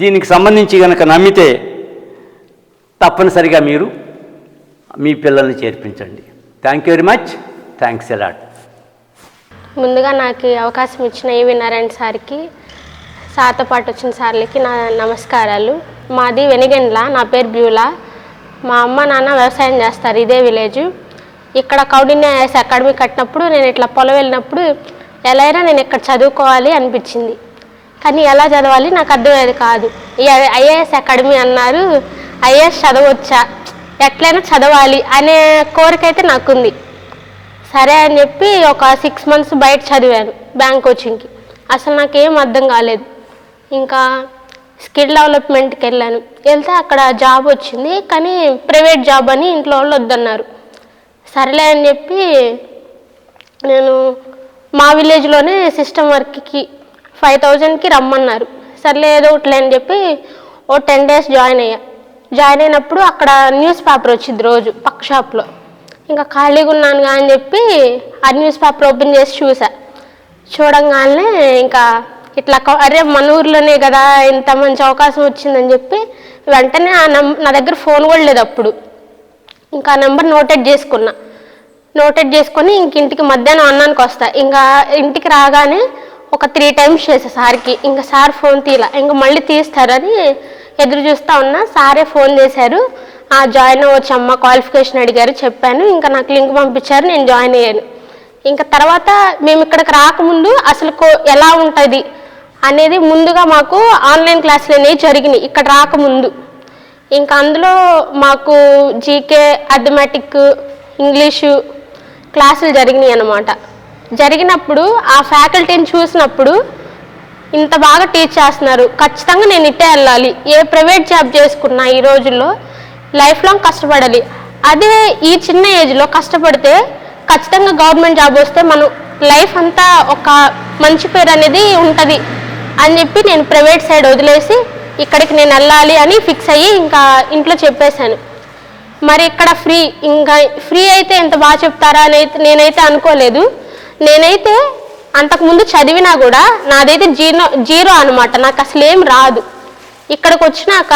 దీనికి సంబంధించి కనుక నమ్మితే తప్పనిసరిగా మీరు మీ పిల్లల్ని చేర్పించండి. Thank you very much thanks a lot ముందుగా నాకు అవకాశం ఇచ్చిన ఏ వినారాయణ సార్కి సార్తో పాటు వచ్చిన సార్లకి నా నమస్కారాలు. మాది వెనిగండ్ల నా పేరు బ్యూలా. మా అమ్మ నాన్న వ్యవసాయం చేస్తారు ఇదే విలేజ్. ఇక్కడ కౌడిన్య అకాడమీ కట్టినప్పుడు నేను ఇట్లా పొలం వెళ్ళినప్పుడు ఎలా అయినా నేను ఇక్కడ చదువుకోవాలి అనిపించింది. కానీ ఎలా చదవాలి నాకు అర్థమయ్యేది కాదు. ఐఏఎస్ అకాడమీ అన్నారు ఐఏఎస్ చదవచ్చా? ఎట్లయినా చదవాలి అనే కోరిక అయితే నాకుంది. సరే అని చెప్పి ఒక సిక్స్ మంత్స్ బయట చదివాను బ్యాంక్ కోచింగ్కి అసలు నాకేం అర్థం కాలేదు. ఇంకా స్కిల్ డెవలప్మెంట్కి వెళ్ళాను. వెళ్తే అక్కడ జాబ్ వచ్చింది కానీ ప్రైవేట్ జాబ్ అని ఇంట్లో వాళ్ళు వద్దన్నారు. సరేలే అని చెప్పి నేను మా విలేజ్లోనే సిస్టమ్ వర్క్కి ఫైవ్ థౌజండ్కి రమ్మన్నారు. సర్లే ఏదో ఒకట్లే అని చెప్పి ఓ టెన్ డేస్ జాయిన్ అయ్యా. జాయిన్ అయినప్పుడు అక్కడ న్యూస్ పేపర్ వచ్చింది రోజు పక్క షాప్లో ఇంకా ఖాళీగా ఉన్నాను అని చెప్పి ఆ న్యూస్ పేపర్ ఓపెన్ చేసి చూసా. చూడంగానే ఇంకా ఇట్లా అరే మన ఊర్లోనే కదా ఇంత మంచి అవకాశం వచ్చిందని చెప్పి వెంటనే ఆ నం నా దగ్గర ఫోన్ కూడా లేదు అప్పుడు. ఇంకా ఆ నెంబర్ నోటెడ్ చేసుకున్నా. నోటెడ్ చేసుకొని ఇంక ఇంటికి మధ్యాహ్నం అన్నానికి వస్తా. ఇంకా ఇంటికి రాగానే ఒక త్రీ టైమ్స్ చేసా సార్కి. ఇంకా సార్ ఫోన్ తీలా ఇంకా మళ్ళీ తీస్తారని ఎదురు చూస్తూ ఉన్నా. సారే ఫోన్ చేశారు. ఆ జాయిన్ అవ్వచ్చు అమ్మ క్వాలిఫికేషన్ అడిగారు చెప్పాను. ఇంకా నాకు లింక్ పంపించారు నేను జాయిన్ అయ్యాను. ఇంకా తర్వాత మేము ఇక్కడికి రాకముందు అసలు కో- ఎలా ఉంటుంది అనేది ముందుగా మాకు ఆన్లైన్ క్లాసులు అనేవి జరిగినాయి ఇక్కడ రాకముందు. ఇంకా అందులో మాకు జీకే అథమెటిక్ ఇంగ్లీషు క్లాసులు జరిగినాయి అన్నమాట. జరిగినప్పుడు ఆ ఫ్యాకల్టీని చూసినప్పుడు ఇంత బాగా టీచ్ చేస్తున్నారు. ఖచ్చితంగా నేను ఇట్టే వెళ్ళాలి. ఏ ప్రైవేట్ జాబ్ చేసుకున్నా ఈ రోజుల్లో లైఫ్ లాంగ్ కష్టపడాలి. అదే ఈ చిన్న ఏజ్లో కష్టపడితే ఖచ్చితంగా గవర్నమెంట్ జాబ్ వస్తే మనం లైఫ్ అంతా ఒక మంచి పేరు అనేది ఉంటుంది అని చెప్పి నేను ప్రైవేట్ సైడ్ వదిలేసి ఇక్కడికి నేను వెళ్ళాలి అని ఫిక్స్ అయ్యి ఇంకా ఇంట్లో చెప్పేశాను. మరి ఇక్కడ ఫ్రీ ఇంకా ఫ్రీ అయితే ఎంత బాగా చెప్తారా అని అయితే నేనైతే అనుకోలేదు. నేనైతే అంతకుముందు చదివినా కూడా నాదైతే జీరో జీరో అనమాట నాకు అసలు ఏం రాదు. ఇక్కడికి వచ్చినాక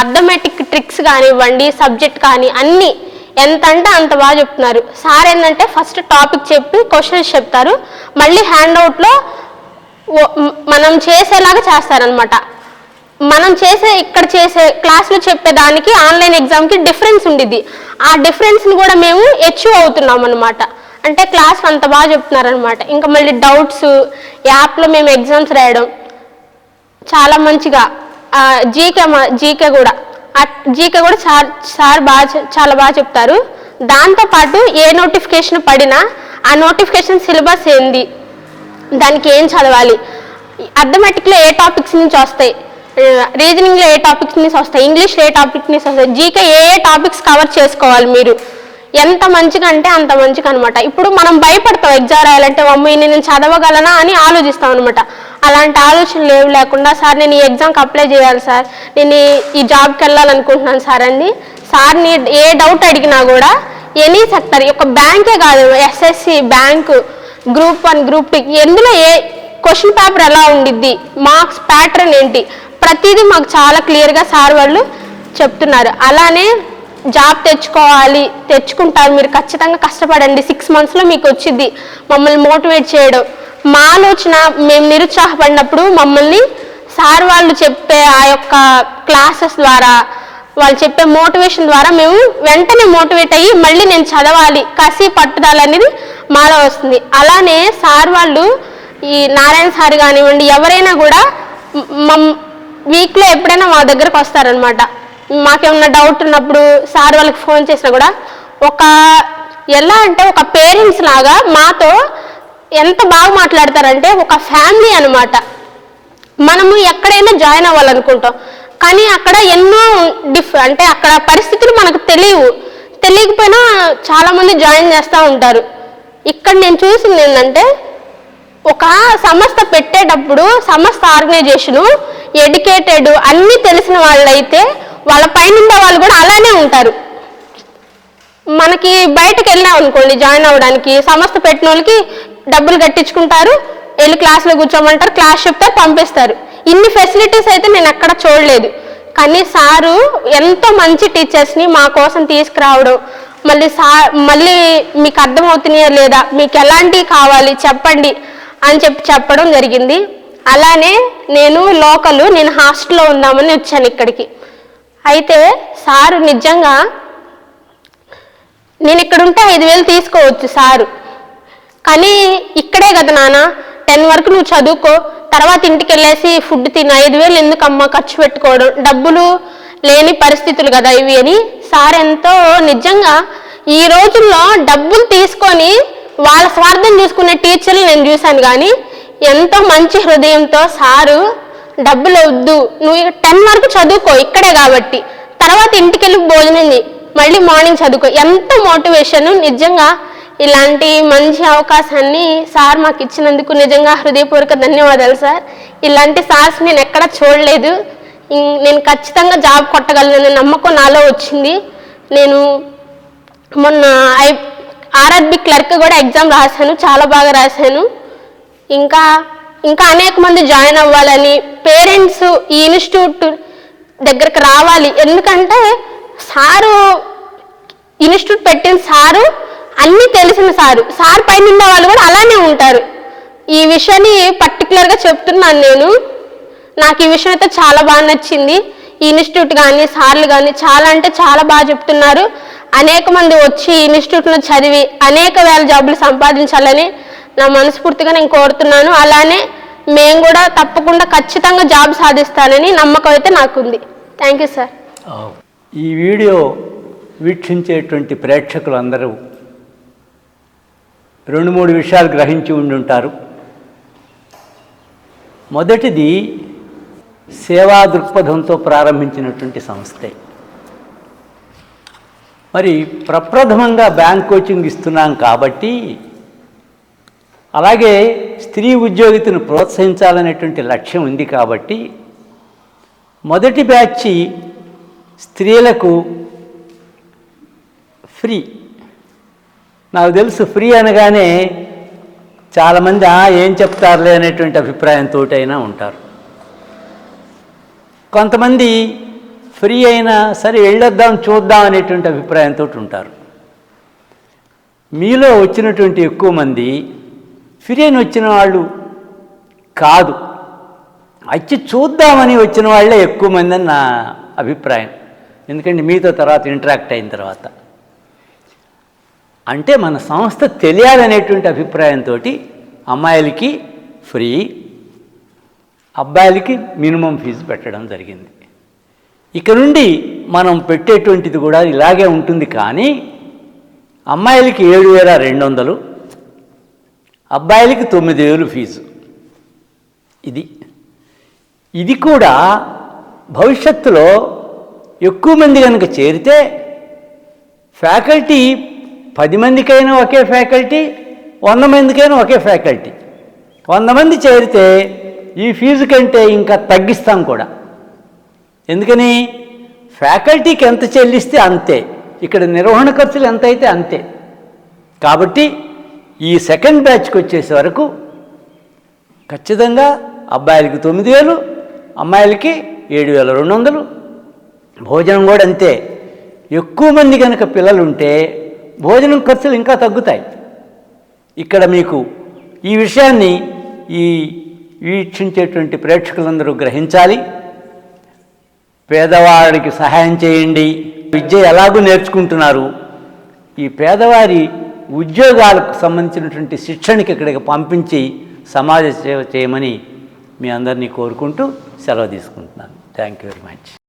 అర్థమెటిక్ ట్రిక్స్ కానివ్వండి సబ్జెక్ట్ కానీ అన్నీ ఎంత అంటే అంత బాగా చెప్తున్నారు. సార్ ఏంటంటే ఫస్ట్ టాపిక్ చెప్పి క్వశ్చన్స్ చెప్తారు. మళ్ళీ హ్యాండ్ అవుట్లో మనం చేసేలాగా చేస్తారనమాట మనం చేసే ఇక్కడ చేసే క్లాసులు చెప్పేదానికి ఆన్లైన్ ఎగ్జామ్కి డిఫరెన్స్ ఉండిద్ది. ఆ డిఫరెన్స్ని కూడా మేము ఎచీవ్ అవుతున్నాం అనమాట అంటే క్లాస్ అంత బాగా చెప్తున్నారనమాట ఇంకా మళ్ళీ డౌట్స్ యాప్లో మేము ఎగ్జామ్స్ రాయడం. చాలా మంచిగా జీకే జీకే కూడా. జీకే కూడా సార్ సార్ బాగా చాలా బాగా చెప్తారు. దాంతోపాటు ఏ నోటిఫికేషన్ పడినా ఆ నోటిఫికేషన్ సిలబస్ ఏంది? దానికి ఏం చదవాలి? అథమెటిక్లో ఏ టాపిక్స్ నుంచి వస్తాయి? రీజనింగ్లో ఏ టాపిక్స్ నుంచి వస్తాయి? ఇంగ్లీష్లో ఏ టాపిక్ నుంచి వస్తాయి? జీకే ఏ ఏ టాపిక్స్ కవర్ చేసుకోవాలి మీరు? ఎంత మంచిగా అంటే అంత మంచిగా అనమాట ఇప్పుడు మనం భయపడతాం ఎగ్జామ్ రాయాలంటే మమ్మీ నేను చదవగలనా? అని ఆలోచిస్తాం అనమాట అలాంటి ఆలోచనలు ఏమి లేకుండా సార్ నేను ఈ ఎగ్జామ్కి అప్లై చేయాలి సార్. నేను ఈ- జాబ్కి వెళ్ళాలనుకుంటున్నాను సార్ అండి సార్ని ఏ డౌట్ అడిగినా కూడా ఎనీ సెక్టర్ ఒక బ్యాంకే కాదు SSC bank group one group two ఎందులో ఏ క్వశ్చన్ పేపర్ ఎలా ఉండిద్ది మార్క్స్ ప్యాటర్న్ ఏంటి ప్రతిదీ మాకు చాలా క్లియర్గా సార్ వాళ్ళు చెప్తున్నారు. అలానే జాబ్ తెచ్చుకోవాలి తెచ్చుకుంటారు. మీరు ఖచ్చితంగా కష్టపడండి. సిక్స్ మంత్స్లో మీకు వచ్చింది మమ్మల్ని మోటివేట్ చేయడం. మా ఆలోచన మేము నిరుత్సాహపడినప్పుడు మమ్మల్ని సార్ వాళ్ళు చెప్పే ఆ యొక్క క్లాసెస్ ద్వారా వాళ్ళు చెప్పే మోటివేషన్ ద్వారా మేము వెంటనే మోటివేట్ అయ్యి మళ్ళీ నేను చదవాలి. కసి పట్టుదల అనేది మాలో వస్తుంది. అలానే సార్ వాళ్ళు ఈ నారాయణ సార్ కానివ్వండి ఎవరైనా కూడా మమ్ వీక్లో ఎప్పుడైనా మా దగ్గరకు వస్తారనమాట మాకేమన్నా డౌట్ ఉన్నప్పుడు సార్ వాళ్ళకి ఫోన్ చేసినా కూడా ఒక ఎలా అంటే ఒక పేరెంట్స్ లాగా మాతో ఎంత బాగా మాట్లాడతారంటే ఒక ఫ్యామిలీ అన్నమాట. మనము ఎక్కడైనా జాయిన్ అవ్వాలనుకుంటాం. కానీ అక్కడ ఎన్నో డిఫ్ అంటే అక్కడ పరిస్థితులు మనకు తెలియవు. తెలియకపోయినా చాలామంది జాయిన్ చేస్తూ ఉంటారు. ఇక్కడ నేను చూసింది ఏంటంటే ఒక సంస్థ పెట్టేటప్పుడు సంస్థ ఆర్గనైజేషను ఎడ్యుకేటెడ్ అన్నీ తెలిసిన వాళ్ళైతే వాళ్ళ పైన వాళ్ళు కూడా అలానే ఉంటారు. మనకి బయటకు వెళ్ళాం అనుకోండి జాయిన్ అవ్వడానికి సంస్థ పెట్టిన వాళ్ళకి డబ్బులు కట్టించుకుంటారు వెళ్ళి క్లాస్లో కూర్చోమంటారు క్లాస్ చెప్తారు పంపిస్తారు. ఇన్ని ఫెసిలిటీస్ అయితే నేను ఎక్కడ చూడలేదు. కానీ సారు ఎంతో మంచి టీచర్స్ని మా కోసం తీసుకురావడం మళ్ళీ సా మళ్ళీ మీకు అర్థమవుతున్నాయా లేదా మీకు ఎలాంటివి కావాలి చెప్పండి అని చెప్పి చెప్పడం జరిగింది. అలానే నేను లోకల్ నేను హాస్టల్లో ఉందామని వచ్చాను ఇక్కడికి. అయితే సారు నిజంగా నేను ఇక్కడ ఉంటే ఐదు వేలు తీసుకోవచ్చు సారు. కానీ ఇక్కడే కదా నాన్న టెన్ వరకు నువ్వు చదువుకో తర్వాత ఇంటికి వెళ్ళేసి ఫుడ్ తిని ఐదు వేలు ఎందుకమ్మా ఖర్చు పెట్టుకోవడం? డబ్బులు లేని పరిస్థితులు కదా ఇవి అని సార్ ఎంతో నిజంగా ఈ రోజుల్లో డబ్బులు తీసుకొని వాళ్ళ స్వార్థం చూసుకునే టీచర్లు నేను చూశాను కానీ ఎంతో మంచి హృదయంతో సారు డబ్బులు వద్దు. నువ్వు టెన్ వరకు చదువుకో ఇక్కడే కాబట్టి. తర్వాత ఇంటికి వెళ్ళి భోజనం మళ్ళీ మార్నింగ్ చదువుకో. ఎంత మోటివేషన్ నిజంగా ఇలాంటి మంచి అవకాశాన్ని సార్ మాకు ఇచ్చినందుకు నిజంగా హృదయపూర్వక ధన్యవాదాలు సార్. ఇలాంటి సార్స్ నేను ఎక్కడ చూడలేదు. నేను ఖచ్చితంగా జాబ్ కొట్టగలను నమ్మకం నాలో వచ్చింది. నేను మొన్న ఐ ఆర్ఆర్బి క్లర్క్ కూడా ఎగ్జామ్ రాశాను. చాలా బాగా రాశాను. ఇంకా ఇంకా అనేక మంది జాయిన్ అవ్వాలని పేరెంట్స్ ఈ ఇన్స్టిట్యూట్ దగ్గరకు రావాలి. ఎందుకంటే సారు ఇన్స్టిట్యూట్ పెట్టిన సారు అన్నీ తెలిసిన సారు. సార్ పైన ఉన్న వాళ్ళు కూడా అలానే ఉంటారు. ఈ విషయాన్ని పర్టికులర్గా చెప్తున్నాను నేను. నాకు ఈ విషయం అయితే చాలా బాగా నచ్చింది. ఈ ఇన్స్టిట్యూట్ కానీ సార్లు కానీ చాలా అంటే చాలా బాగా చెప్తున్నారు. అనేక మంది వచ్చి ఈ ఇన్స్టిట్యూట్లో చదివి అనేక వేల జాబులు సంపాదించాలని నా మనస్ఫూర్తిగా నేను కోరుతున్నాను. అలానే మేము కూడా తప్పకుండా ఖచ్చితంగా జాబ్ సాధిస్తానని నమ్మకం అయితే నాకుంది. Thank you sir. ఈ వీడియో వీక్షించేటువంటి ప్రేక్షకులందరూ రెండు మూడు విషయాలు గ్రహించి ఉండి ఉంటారు మొదటిది సేవా దృక్పథంతో ప్రారంభించినటువంటి సంస్థే. మరి ప్రప్రథమంగా బ్యాంక్ కోచింగ్ ఇస్తున్నాం కాబట్టి అలాగే స్త్రీ ఉద్యోగితను ప్రోత్సహించాలనేటువంటి లక్ష్యం ఉంది కాబట్టి మొదటి బ్యాచ్ స్త్రీలకు ఫ్రీ. నాకు తెలుసు ఫ్రీ అనగానే చాలామంది "ఆ, ఏం చెప్తారులే అనేటువంటి అభిప్రాయంతో అయినా ఉంటారు. కొంతమంది ఫ్రీ అయినా సరే వెళ్ళొద్దాం చూద్దాం అనేటువంటి అభిప్రాయంతో ఉంటారు. మీలో వచ్చినటువంటి ఎక్కువ మంది ఫ్రీ వచ్చిన వాళ్ళు కాదు. వచ్చి చూద్దామని వచ్చిన వాళ్ళే ఎక్కువ మంది అని నా అభిప్రాయం. ఎందుకంటే మీతో తర్వాత ఇంటరాక్ట్ అయిన తర్వాత. అంటే మన సంస్థ తెలియాలనేటువంటి అభిప్రాయంతో అమ్మాయిలకి ఫ్రీ అబ్బాయిలకి మినిమం ఫీజు పెట్టడం జరిగింది. ఇక నుండి మనం పెట్టేటువంటిది కూడా ఇలాగే ఉంటుంది కానీ అమ్మాయిలకి ఏడు వేల రెండు వందలు అబ్బాయిలకి తొమ్మిది వేలు ఫీజు. ఇది. ఇది కూడా భవిష్యత్తులో ఎక్కువ మంది కనుక చేరితే ఫ్యాకల్టీ పది మందికైనా ఒకే ఫ్యాకల్టీ వంద మందికైనా ఒకే ఫ్యాకల్టీ. వంద మంది చేరితే ఈ ఫీజు కంటే ఇంకా తగ్గిస్తాం కూడా. ఎందుకని? ఫ్యాకల్టీకి ఎంత చెల్లిస్తే అంతే. ఇక్కడ నిర్వహణ ఖర్చులు ఎంత అయితే అంతే. కాబట్టి ఈ సెకండ్ బ్యాచ్కి వచ్చేసే వరకు ఖచ్చితంగా అబ్బాయిలకి తొమ్మిది వేలు అమ్మాయిలకి ఏడు వేల రెండు వందలు. భోజనం కూడా అంతే. ఎక్కువ మంది కనుక పిల్లలు ఉంటే భోజనం ఖర్చులు ఇంకా తగ్గుతాయి. ఇక్కడ మీకు ఈ విషయాన్ని ఈ వీక్షించేటువంటి ప్రేక్షకులందరూ గ్రహించాలి. పేదవాడికి సహాయం చేయండి. విద్య ఎలాగూ నేర్చుకుంటున్నారు. ఈ పేదవారి ఉద్యోగాలకు సంబంధించినటువంటి శిక్షణకి ఇక్కడికి పంపించి సమాజ సేవ చేయమని మీ అందరినీ కోరుకుంటూ సెలవు తీసుకుంటున్నాను. Thank you very much